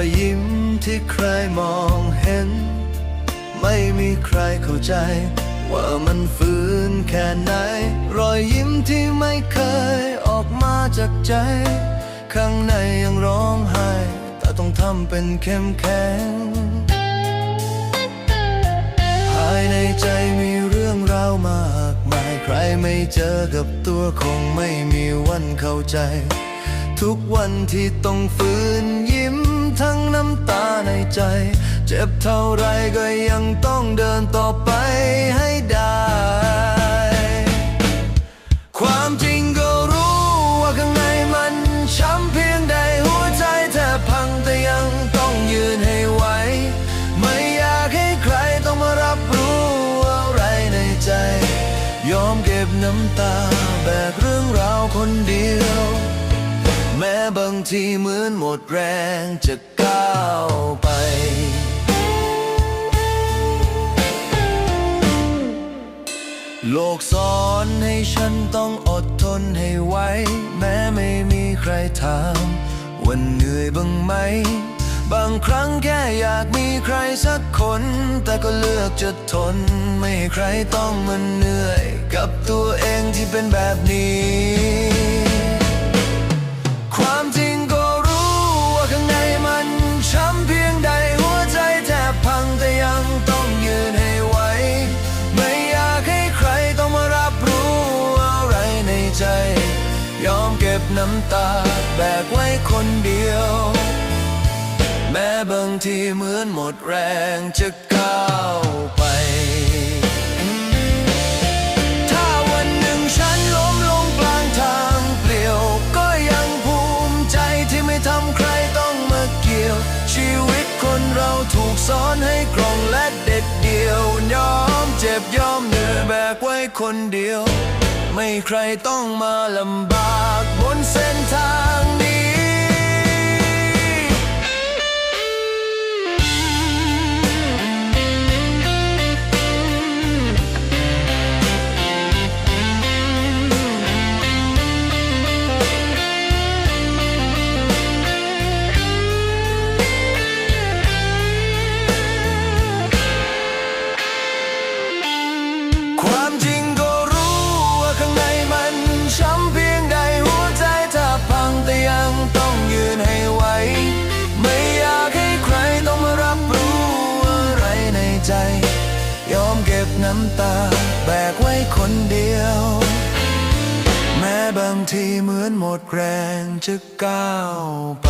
อยยิ้มที่ใครมองเห็น ไม่มีใครเข้าใจ ว่ามันฝืนแค่ไหน รอยยิ้มที่ไม่เคยออกมาจากใจ ข้างในยังร้องไห้ แต่ต้องทำเป็นเข้มแข็ง ภายในใจมีเรื่องราวมากมาย ใครไม่เจอกับตัวคงไม่มีวันเข้าใจ ทุกวันที่ต้องฝืนยิ้ม ทั้งน้ำตาในใจ เจ็บเท่าไรก็ยังต้องเดินต่อไปให้ได้ ความจริงก็รู้ว่าข้างในมันช้ำเพียงใดหัวใจแทบพังแต่ยังต้องยืนให้ไหวไม่อยากให้ใครต้องมารับรู้อะไรในใจ ยอมเก็บน้ำตาแบกเรื่องราวคนเดียว แม้บางทีเหมือนหมดแรงจะก้าวไป โลกสอนให้ฉันต้องอดทนให้ไหวแม้ไม่มีใครถามว่าเหนื่อยบ้างไหม บางครั้งแค่อยากมีใครสักคน แต่ก็เลือกจะทน ไม่ให้ใครต้องมันเหนื่อย กับตัวเองที่เป็นแบบนี้ น้ำตาแบกไว้คนเดียว แม้บางทีเหมือนหมดแรงจะก้าวไป ถ้าวันหนึ่งฉันล้มลงกลางทางเปลี่ยว ก็ยังภูมิใจที่ไม่ทำใครต้องมาเกี่ยว ชีวิตคนเราถูกสอนให้กลองและเด็ดเดี่ยวยอมเจ็บยอมเหนื่อยแบกไว้คนเดียว ไม่ใครต้องมาลำบาก น้ำตา แบกไว้คนเดียว แม้บางทีเหมือนหมดแรงจะก้าวไป